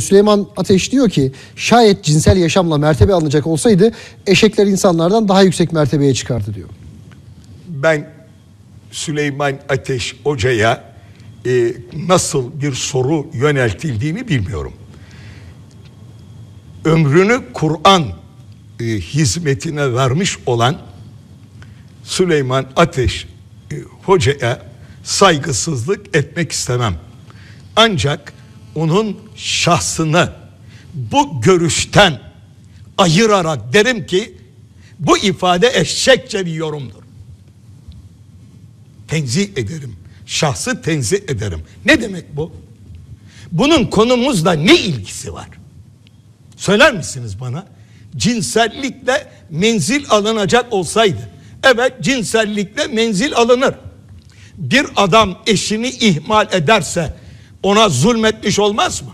Süleyman Ateş diyor ki şayet cinsel yaşamla mertebe alınacak olsaydı eşekler insanlardan daha yüksek mertebeye çıkardı diyor. Ben Süleyman Ateş Hoca'ya e, nasıl bir soru yöneltildiğini bilmiyorum. Ömrünü Kur'an e, hizmetine vermiş olan Süleyman Ateş e, Hoca'ya saygısızlık etmek istemem. Ancak onun şahsını bu görüşten ayırarak derim ki bu ifade eşekçe bir yorumdur. Tenzih ederim. Şahsı tenzih ederim. Ne demek bu? Bunun konumuzla ne ilgisi var? Söyler misiniz bana? Cinsellikle menzil alınacak olsaydı. Evet cinsellikle menzil alınır. Bir adam eşini ihmal ederse ona zulmetmiş olmaz mı?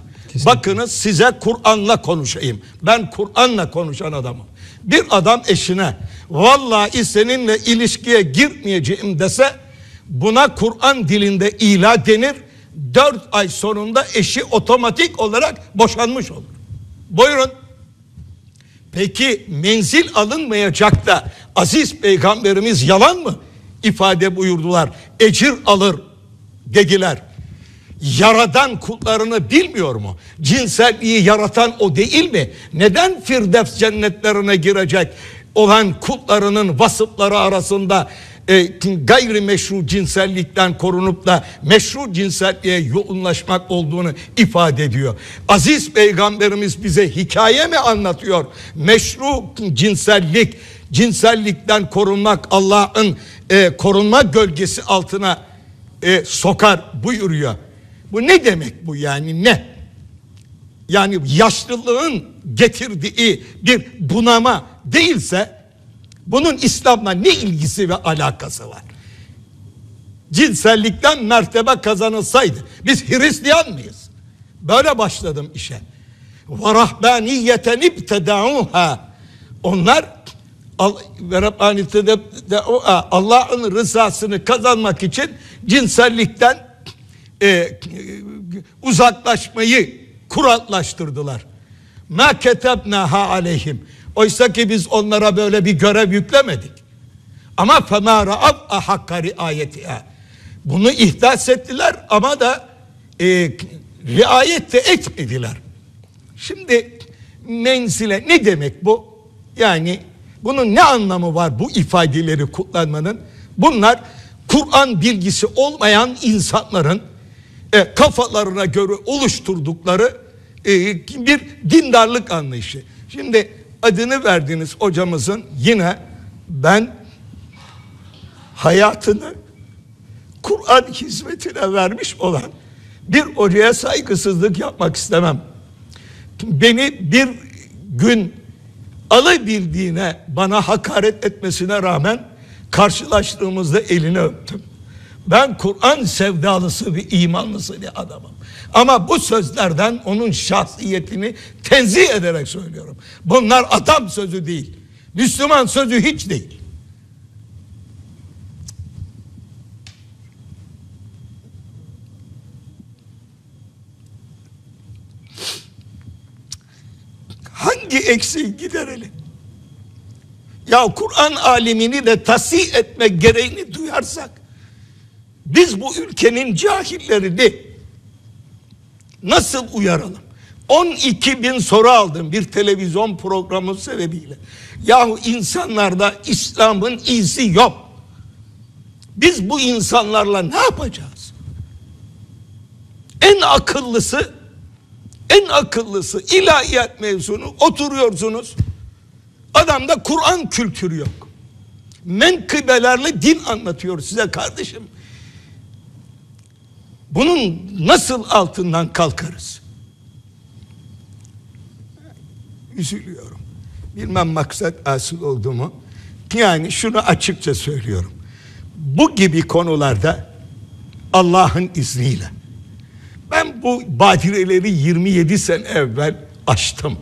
Bakınız size Kur'an'la konuşayım. Ben Kur'an'la konuşan adamım. Bir adam eşine vallahi seninle ilişkiye girmeyeceğim dese buna Kur'an dilinde ila denir. Dört ay sonunda eşi otomatik olarak boşanmış olur. Buyurun. Peki menzil alınmayacak da aziz peygamberimiz yalan mı ifade buyurdular? Ecir alır dediler. Yaradan kullarını bilmiyor mu? Cinselliği yaratan o değil mi? Neden Firdevs cennetlerine girecek olan kullarının vasıfları arasında e, gayri meşru cinsellikten korunup da meşru cinselliğe yoğunlaşmak olduğunu ifade ediyor. Aziz peygamberimiz bize hikaye mi anlatıyor? Meşru cinsellik, cinsellikten korunmak Allah'ın e, korunma gölgesi altına e, sokar buyuruyor. Bu ne demek bu yani ne? Yani yaşlılığın getirdiği bir bunama değilse bunun İslam'la ne ilgisi ve alakası var? Cinsellikten mertebe kazanılsaydı biz Hristiyan mıyız? Böyle başladım işe. Ve rahbaniyeten ibtedauha. Onlar Allah'ın rızasını kazanmak için cinsellikten e, uzaklaşmayı kurallaştırdılar. Ma ketebnaha aleyhim. Oysa ki biz onlara böyle bir görev yüklemedik. Ama fema ra'ab ahakka riayetiha. Bunu ihdas ettiler ama da e, riayet de etmediler. Şimdi menzile ne demek bu? Yani bunun ne anlamı var bu ifadeleri kullanmanın? Bunlar Kur'an bilgisi olmayan insanların e, kafalarına göre oluşturdukları e, bir dindarlık anlayışı. Şimdi adını verdiğiniz hocamızın yine ben hayatını Kur'an hizmetine vermiş olan bir hocaya saygısızlık yapmak istemem. Beni bir gün alabildiğine bana hakaret etmesine rağmen karşılaştığımızda elini öptüm. Ben Kur'an sevdalısı bir imanlısı bir adamım. Ama bu sözlerden onun şahsiyetini tenzih ederek söylüyorum. Bunlar adam sözü değil. Müslüman sözü hiç değil. Hangi eksiği giderelim? Ya Kur'an alimini de tasih etmek gereğini duyarsak biz bu ülkenin cahillerini nasıl uyaralım? 12 bin soru aldım bir televizyon programı sebebiyle. Yahu insanlarda İslam'ın izi yok. Biz bu insanlarla ne yapacağız? En akıllısı en akıllısı ilahiyat mezunu oturuyorsunuz. Adamda Kur'an kültürü yok. Menkıbelerle din anlatıyor size kardeşim. Bunun nasıl altından kalkarız? Üzülüyorum. Bilmem maksat asıl oldu mu? Yani şunu açıkça söylüyorum. Bu gibi konularda Allah'ın izniyle ben bu badireleri 27 sene evvel açtım.